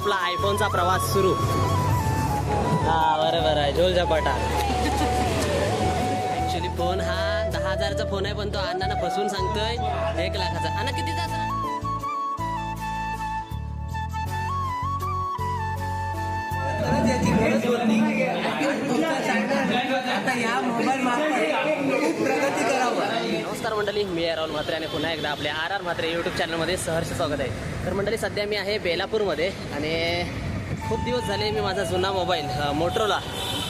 आपला आयफोनचा प्रवास सुरू. हा बरोबर आहे. झोल झपाटा. ऍक्च्युली फोन हा दहा हजारचा फोन आहे पण तो अण्णांना फसवून सांगतोय. एक लाखाचा. अण्णा किती तास आता या मोबाईल मार्फत खूप नमस्कार मंडळी मी आहे राहुल म्हात्रे आणि पुन्हा एकदा आपल्या आर आर म्हात्रे यूट्यूब चॅनलमध्ये सहर्ष स्वागत आहे. तर मंडळी सध्या मी आहे बेलापूरमध्ये आणि खूप दिवस झाले मी माझा जुना मोबाईल मोटरोला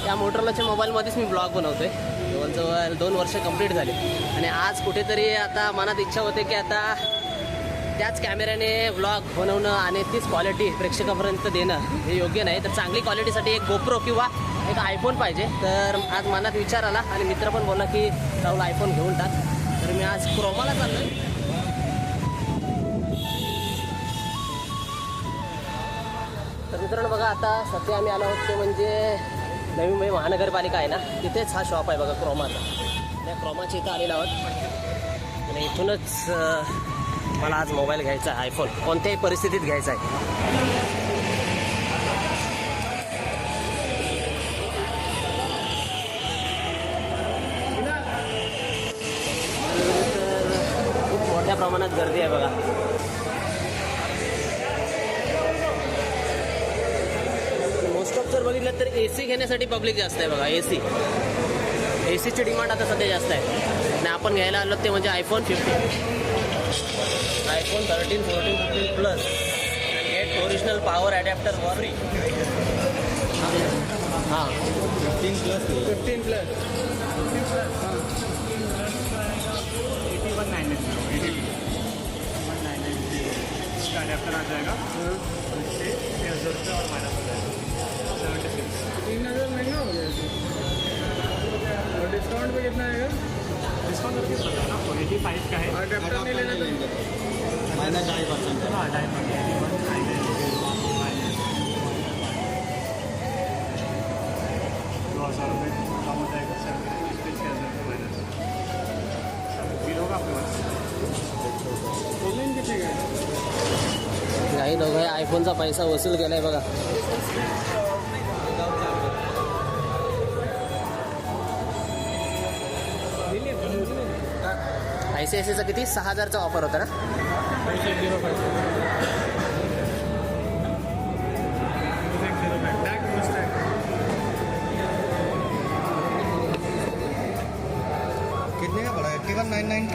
त्या मोटरोलाच्या मोबाईलमध्येच मी ब्लॉग बनवतो आहे जवळजवळ दोन वर्ष कंप्लीट झाले. आणि आज कुठेतरी आता मनात इच्छा होते की आता त्याच कॅमेऱ्याने ब्लॉग बनवणं आणि तीच क्वालिटी प्रेक्षकापर्यंत देणं हे योग्य नाही. तर चांगली क्वालिटीसाठी एक गोप्रो किंवा एक आयफोन पाहिजे. तर आज मनात विचार आला आणि मित्र पण बोलला की राहुल आयफोन घेऊन टाक. मी आज क्रोमाला चाललोय. तर मित्रांनो बघा आता सध्या आम्ही आलो आहोत ते म्हणजे नवी मुंबई महानगरपालिका आहे ना तिथेच हा शॉप आहे बघा क्रोमाचा. त्या क्रोमाच्या इथं आलेला आहोत. आणि इथूनच मला आज मोबाईल घ्यायचा आहे आयफोन कोणत्याही परिस्थितीत घ्यायचा आहे. प्रमाणात गर्दी आहे बघा. मोस्ट ऑफ जर बघितलं तर ए सी घेण्यासाठी पब्लिक जास्त आहे बघा ए सी ए सीची डिमांड आता सध्या जास्त आहे. आणि आपण घ्यायला आलो ते म्हणजे iPhone fifteen iPhone thirteen fourteen fifteen plus get original power adapter free हां फिफ्टीन प्लस एटी आ जाएगा। उससे छः हज़ार रुपये और माइनस हो जाएगा सेवेंटी सिक्स तीन हज़ार महँगा हो और डिस्काउंट पे कितना आएगा? डिस्काउंट करके बता ना? एटी फाइव का है। अडेप्टर नहीं लेना तो माइनस ढाई परसेंट हाँ ढाई परसेंट। दो हज़ार रुपये कम हो जाएगा सेवेंटी सिक्स पे छः हज़ार रुपये माइनस बिल होगा आपके पास। पेमेंट कितने का? काही दोघं आयफोनचा पैसा वसूल केलाय बघा. आय सी आय सीचा किती? सहा हजारचा ऑफर होता ना? कितने का पड़ा है? नाइन नाइन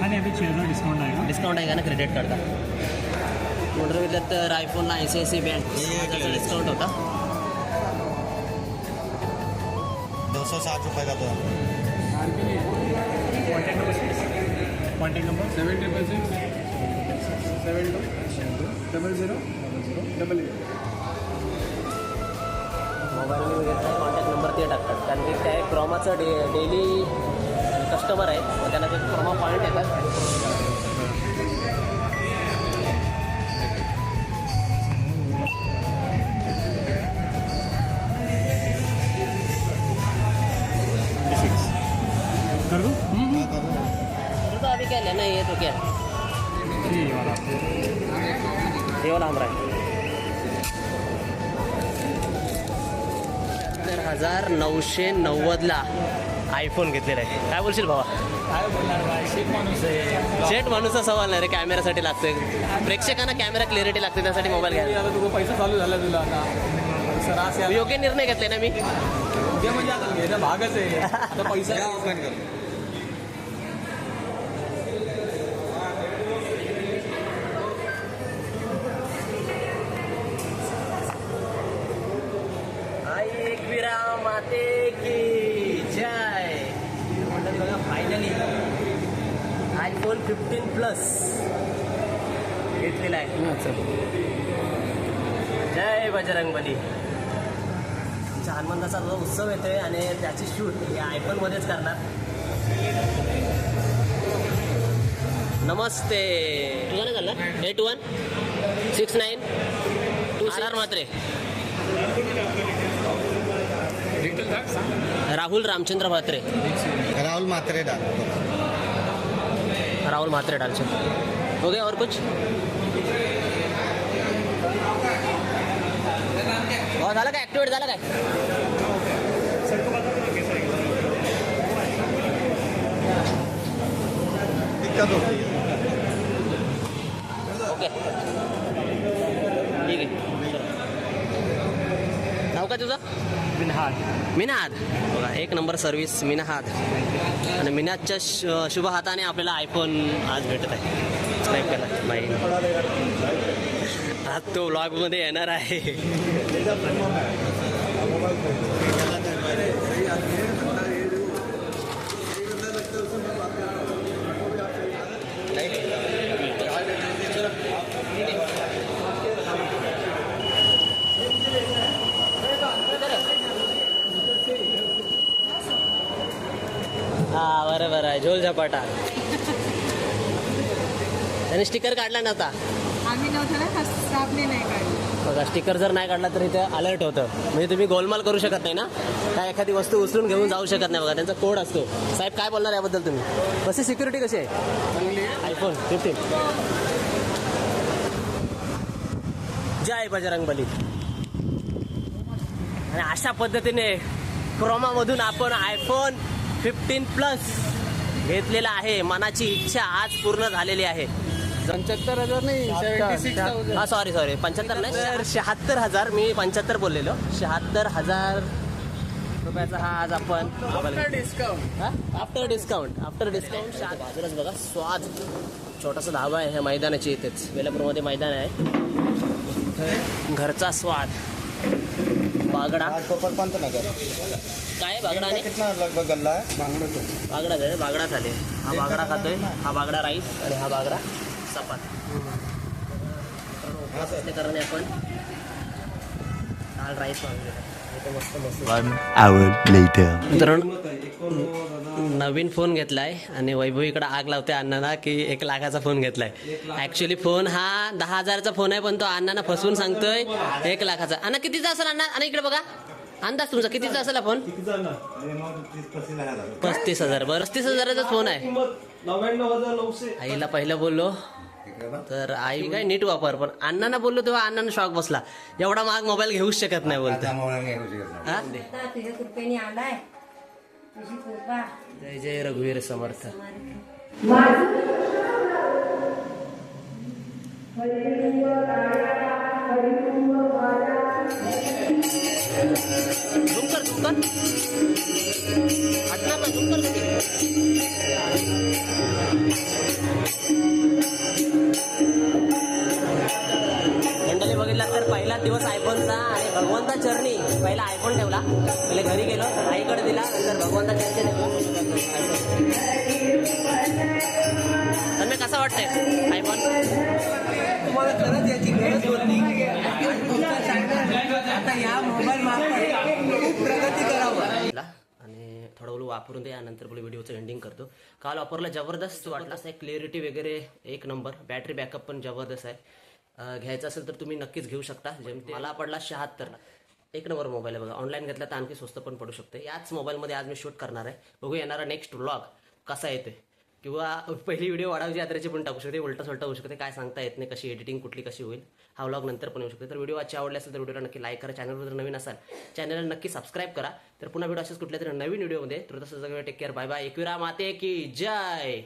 हाँ नहीं अभी छः डिस्काउंट आएगा डिस्काउंट आहे का ना क्रेडिट कार्डचा मोटर विकत तर आयफोनला I C I C bank discount होता दो सौ साठ रुपये का तो contact number contact number seven triple six seven two double zero double eight मोबाईलवर घेतला कॉन्टॅक्ट नंबर ते टाकतात. कारण की त्या क्रोमाचं डे डेली कस्टमर आहे. मग त्यांना ते क्रोमा पॉईंट येतात. कर दूँ तो अभी क्या लेना है ये तो क्या ये वाला हे वाला हमारा तर हजार नऊशे नव्वदला आयफोन घेतलेला आहे. काय बोलशील भावा? काय बोलणार बाय शेत माणूस आहे शेट माणूसचा सवाल नाही रे कॅमेरासाठी लागतोय. प्रेक्षकांना कॅमेरा क्लिअरिटी लागते त्यासाठी मोबाईल घ्यायला आता तुझा पैसा चालू झाला तुला आता सरास या योग्य निर्णय घेतले ना मी? म्हणजे आता घेणं भागच आहे. आता पैसा घेतलेला आहे. जय बजरंग बली आमच्या हनुमंताचा जो उत्सव येतोय आणि त्याची शूट या आयफोनमध्येच करणार. नमस्ते. तुझा नाही चालणार? Eight one six nine two R Matre Rahul Ramchandra Mhatre. Rahul Matre डाल राहुल म्हात्रे डालचे हो। गया और कुछ? हो झालं काय? ॲक्टिवेट झालं काय? है है। ओके। ठीक आहे नाव काय तुझं मिनहाद. मिनाद बघा एक नंबर सर्व्हिस मिनहाद. आणि मिनादच्या शु शुभ हाताने आपल्याला आयफोन आज भेटत आहे. सबस्क्राईब केला नाही आज तो ब्लॉगमध्ये येणार आहे. हा बरं बरं आहे. झोल झपाटा. त्याने स्टिकर काढला नव्हता. आम्ही नव्हतं ना स्टाफने नाही काढलं. बघा स्टिकर जर नाही काढला तर इथे अलर्ट होतं. म्हणजे तुम्ही गोलमाल करू शकत नाही ना? काय एखादी वस्तू उचलून घेऊन जाऊ शकत नाही बघा त्यांचा कोड असतो. साहेब काय बोलणार याबद्दल तुम्ही? कशी सिक्युरिटी कशी आहे? आयफोन फिफ्टीन जय बजरंग बली आणि अशा पद्धतीने क्रोमामधून आपण आयफोन फिफ्टीन प्लस घेतलेला आहे. मनाची इच्छा आज पूर्ण झालेली आहे. पंच्याहत्तर हजार नाही हा सॉरी सॉरी पंच्याहत्तर नाही शहात्तर हजार. मी पंच्याहत्तर बोललेलो. शहात्तर हजार रुपयाचा हा आज आपण discount after discount after discount बाजूलाच बघा स्वाद. छोटासा धाबा आहे ह्या मैदानाची इथेच. वेलापूरमध्ये मैदान आहे. घरचा स्वाद. बागडा. आज प्रॉपर पंतनगर. काय बागडा आणि? कितना लगभग गल्ला है बागडा आहे बागडा झाले हा बागडा खातोय हा बागडा राईस आणि हा बागडा चपात. कारणाने आपण. दाल राईस नवीन फोन घेतलाय आणि वैभव इकडे आग लावते अण्णाला की एक लाखाचा फोन घेतलाय. ऍक्च्युली फोन हा दहा हजाराचा फोन आहे पण तो अण्णांना फसवून सांगतोय एक लाखाचा. अण्णा कितीचा असेल अण्णा? आणि इकडे बघा. अंदाज तुमचा कितीचा असेल फोन पस्तीस हजार. बरं पस्तीस हजाराचा फोन आहे. आईला पहिलं बोललो. तर आई काय नीट वापर पण अण्णांना बोललो तेव्हा अण्णांना शॉक बसला. एवढा महाग मोबाईल घेऊच शकत नाही बोलतो. हा? जय जय रघुवीर समर्थ. झूम कर झूम कर. पहिला आयफोन ठेवला. पहिले घरी गेलो आईकडे दिला नंतर भगवंता तर कसा वाटतंय आयफोन? तुम्हाला खरंच याची गरज होती. आता या मोबाईल मार्फत खूप प्रगती करावं. ला आणि थोडं बोलू वापरून दे यानंतर बोलू व्हिडिओचं एंडिंग करतो. काल वापरला जबरदस्त वाटला. असं क्लिअरिटी वगैरे एक नंबर बॅटरी बॅकअप पण जबरदस्त आहे. घ्यायचं असेल तर तुम्ही नक्कीच घेऊ शकता. मला पडला शहात्तर. एक नंबर मोबाईल आहे बघा. ऑनलाईन घेतला तर आणखी स्वस्त पण पडू शकते. याच मोबाईलमध्ये आज मी शूट करणार आहे. बघू येणारा नेक्स्ट व्लॉग कसा येते किंवा पहिली व्हिडिओ वाढावची यात्रेची पण टाकू शकते. उलटा सुलटा होऊ शकते. काय सांगता येत नाही कशी एडिटिंग कुठली कशी होईल हा व्लॉग नंतर पण येऊ शकते. तर व्हिडिओ आजची आवडली असेल तर व्हिडिओला नक्की लाईक करा. चॅनलवर जर नवीन असाल चॅनलला नक्की सबस्क्राईब करा. तर पुन्हा व्हिडिओ असेच कुठल्या तरी नवीन व्हिडिओमध्ये तर तसं सगळं take care bye bye Ekvira माते की जय!